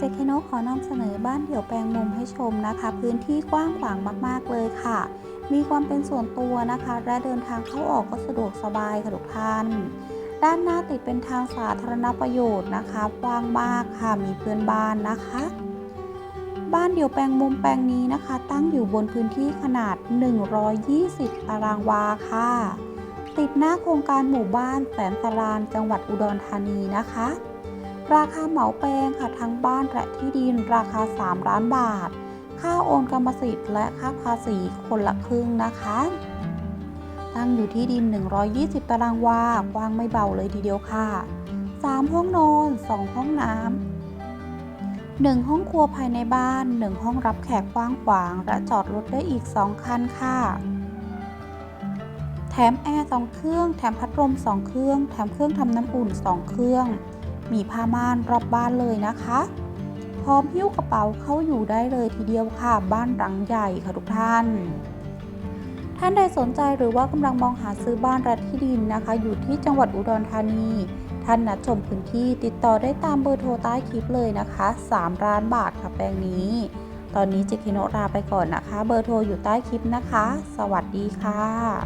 เจคโนขอนำเสนอบ้านเดี่ยวแปลงมุมให้ชมนะคะ พื้นที่กว้างขวางมากๆเลยค่ะ มีความเป็นส่วนตัวนะคะ และเดินทางเข้าออกก็สะดวกสบายค่ะทุกท่านด้านหน้าติดเป็นทางสาธารณประโยชน์นะคะกว้างมากค่ะมีเพื่อนบ้านนะคะ บ้านเดี่ยวแปลงมุมแปลงนี้นะคะ ตั้งอยู่บนพื้นที่ขนาด 120 ตารางวาค่ะ ติดหน้าโครงการหมู่บ้านแสนสารานจังหวัดอุดรธานีนะคะ ราคาเหมาแปลงค่ะทั้งบ้านและที่ดินราคา 3 ล้านบาท ค่าโอนกรรมสิทธิ์และค่าภาษีคนละครึ่งนะคะ ตั้งอยู่ที่ดิน 120 ตารางวา กว้างไม่เบาเลยทีเดียวค่ะ 3 ห้องนอน 2 ห้องน้ำ 1 ห้องครัวภายในบ้าน 1 ห้องรับแขกกว้างขวาง และจอดรถได้อีก 2 คันค่ะ แถมแอร์ 2 เครื่อง แถมพัดลม 2 เครื่อง แถมเครื่องทำน้ำอุ่น 2 เครื่อง มีผ้าม่านรอบบ้านเลยนะคะ พร้อมหิ้วกระเป๋าเข้าอยู่ได้เลยทีเดียวค่ะ บ้านหลังใหญ่ค่ะทุกท่านท่านใดสนใจหรือว่ากำลังมองหาซื้อบ้านรัที่ดินนะคะ อยู่ที่จังหวัดอุดรธานี ท่านนัดชมพื้นที่ติดต่อได้ตามเบอร์โทรใต้คลิปเลยนะคะ 3 ล้านบาทค่ะแปลงนี้ ตอนนี้เจคิโนะลาไปก่อนนะคะ เบอร์โทรอยู่ใต้คลิปนะคะ สวัสดีค่ะ